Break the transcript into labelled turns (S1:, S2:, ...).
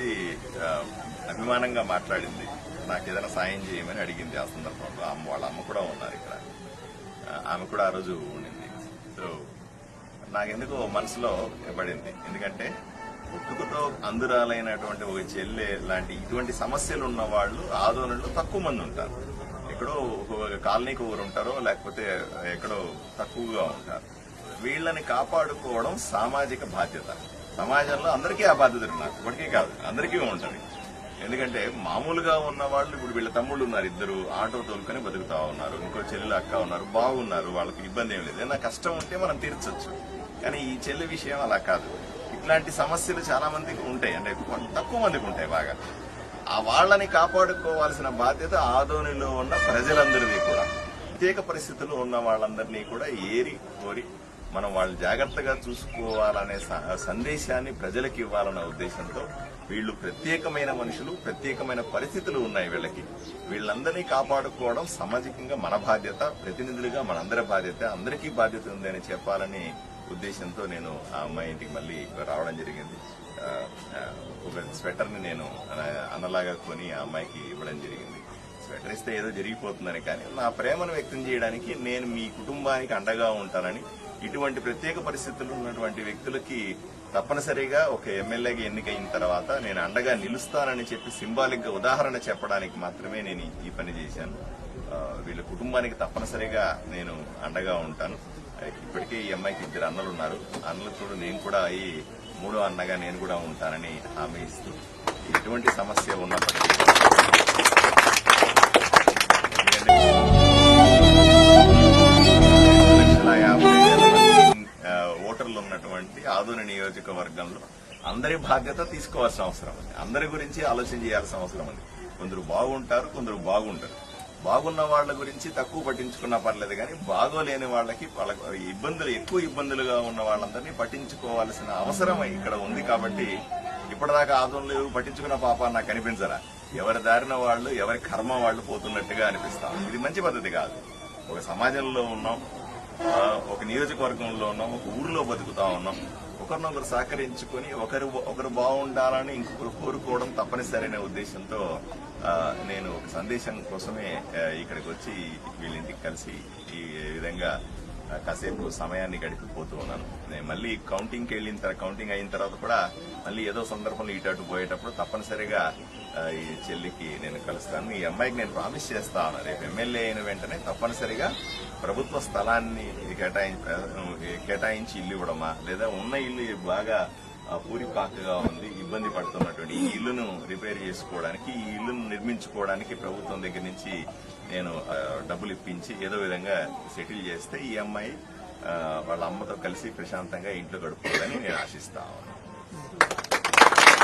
S1: వచ్చి అభిమానంగా మాట్లాడింది. నాకు ఏదైనా సాయం చేయమని అడిగింది ఆ సందర్భంలో. అమ్మ వాళ్ళ అమ్మ కూడా ఉన్నారు ఇక్కడ. ఆమె కూడా ఆ రోజు ఉండింది. సో నాకెందుకు మనసులో పడింది ఎందుకంటే పుట్టుకతో అందురాలైనటువంటి ఒక చెల్లె లాంటి ఇటువంటి సమస్యలు ఉన్న వాళ్ళు ఆందోళనలో తక్కువ మంది ఉంటారు. ఎక్కడో ఒక కాలనీకి ఊరు ఉంటారో లేకపోతే ఎక్కడో తక్కువగా ఉంటారు. వీళ్ళని కాపాడుకోవడం సామాజిక బాధ్యత. సమాజంలో అందరికీ ఆ బాధ్యత నాకు ఒకటికే కాదు అందరికీ ఉంటుంది ఎందుకంటే మామూలుగా ఉన్న వాళ్ళు ఇప్పుడు వీళ్ళ తమ్ముళ్ళు ఉన్నారు ఇద్దరు ఆటో తోలుకొని బతుకుతా ఉన్నారు ఇంకో చెల్లెలు అక్క ఉన్నారు బాగున్నారు వాళ్ళకి ఇబ్బంది ఏం లేదు. ఏదైనా కష్టం ఉంటే మనం తీర్చొచ్చు. కానీ ఈ చెల్లి విషయం అలా కాదు. ఇట్లాంటి సమస్యలు చాలా మందికి ఉంటాయి. అంటే తక్కువ మందికి ఉంటాయి బాగా. ఆ వాళ్ళని కాపాడుకోవాల్సిన బాధ్యత ఆదోనిలో ఉన్న ప్రజలందరినీ కూడా. ప్రత్యేక పరిస్థితుల్లో ఉన్న వాళ్ళందరినీ కూడా ఏరి కోరి మనం వాళ్ళు జాగ్రత్తగా చూసుకోవాలనే సందేశాన్ని ప్రజలకు ఇవ్వాలన్న ఉద్దేశంతో వీళ్ళు ప్రత్యేకమైన మనుషులు ప్రత్యేకమైన పరిస్థితులు ఉన్నాయి వీళ్ళకి. వీళ్ళందరినీ కాపాడుకోవడం సామాజికంగా మన బాధ్యత ప్రతినిధులుగా మనందరి బాధ్యత అందరికీ బాధ్యత ఉంది అని చెప్పాలని ఉద్దేశంతో నేను ఆ అమ్మాయి ఇంటికి మళ్ళీ రావడం జరిగింది. ఒక స్వెటర్ని నేను అన్నలాగా కొని ఆ అమ్మాయికి ఇవ్వడం జరిగింది. స్వెటర్ ఏదో జరిగిపోతుందని కానీ నా ప్రేమను వ్యక్తం చేయడానికి నేను మీ కుటుంబానికి అండగా ఉంటానని ఇటువంటి ప్రత్యేక పరిస్థితులు ఉన్నటువంటి వ్యక్తులకి తప్పనిసరిగా ఒక ఎమ్మెల్యేగా ఎన్నికైన తర్వాత నేను అండగా నిలుస్తానని చెప్పి సింబాలిక్గా ఉదాహరణ చెప్పడానికి మాత్రమే నేను ఈ- పని చేశాను. వీళ్ళ కుటుంబానికి తప్పనిసరిగా నేను అండగా ఉంటాను. ఇప్పటికే ఈ అమ్మాయికి ఇద్దరు అన్నలు ఉన్నారు. అన్నలతో నేను కూడా ఈ మూడో అన్నగా నేను కూడా ఉంటానని హామీ ఇస్తూ ఎటువంటి సమస్య ఉన్నప్పటికీ ఉన్నటువంటి ఆదోని నియోజకవర్గంలో అందరి బాధ్యత తీసుకోవాల్సిన అవసరం ఉంది. అందరి గురించి ఆలోచన చేయాల్సిన అవసరం ఉంది. కొందరు బాగుంటారు కొందరు బాగుంటారు బాగున్న వాళ్ళ గురించి తక్కువ పట్టించుకున్నా పర్లేదు కానీ బాగోలేని వాళ్ళకి వాళ్ళకి ఇబ్బందులు ఎక్కువ ఇబ్బందులుగా ఉన్న వాళ్ళందరినీ పట్టించుకోవాల్సిన అవసరం ఇక్కడ ఉంది కాబట్టి ఇప్పటిదాకా ఆదోళనలు పట్టించుకున్న పాప నాకు కనిపించరా ఎవరి దారిన వాళ్ళు ఎవరి కర్మ వాళ్ళు పోతున్నట్టుగా అనిపిస్తాం ఇది మంచి పద్ధతి కాదు. ఒక సమాజంలో ఉన్నాం ఒక నియోజకవర్గంలో ఉన్నాం ఒక ఊరిలో బతుకుతా ఉన్నాం. ఒకరినొకరు సహకరించుకొని ఒకరు ఒకరు బాగుండాలని ఇంకొకరు కోరుకోవడం తప్పనిసరైన ఉద్దేశంతో నేను ఒక సందేశం కోసమే ఇక్కడికి వచ్చి వీళ్ళింటికి కలిసి ఈ విధంగా కాసేపు సమయాన్ని గడిపిపోతూ ఉన్నాను. నేను మళ్ళీ కౌంటింగ్కి వెళ్ళిన తర్వాత కౌంటింగ్ అయిన తర్వాత కూడా మళ్ళీ ఏదో సందర్భంలో ఇటు అటు పోయేటప్పుడు తప్పనిసరిగా ఈ చెల్లికి నేను కలుస్తాను. ఈ అమ్మాయికి నేను ప్రామిస్ చేస్తాను రేపు ఎమ్మెల్యే అయిన వెంటనే తప్పనిసరిగా ప్రభుత్వ స్థలాన్ని కేటాయించి కేటాయించి ఇల్లు ఇవ్వడమా లేదా ఉన్న ఇల్లు బాగా పూరిపాకగా ఉంది ఇబ్బంది పడుతున్నటువంటి ఈ ఇల్లును రిపేర్ చేసుకోవడానికి ఈ ఇల్లును నిర్మించుకోవడానికి ప్రభుత్వం దగ్గర నుంచి నేను డబ్బులు ఇప్పించి ఏదో విధంగా సెటిల్ చేస్తే ఈ అమ్మాయి వాళ్ళ అమ్మతో కలిసి ప్రశాంతంగా ఇంట్లో గడుపుకోవాలని నేను ఆశిస్తా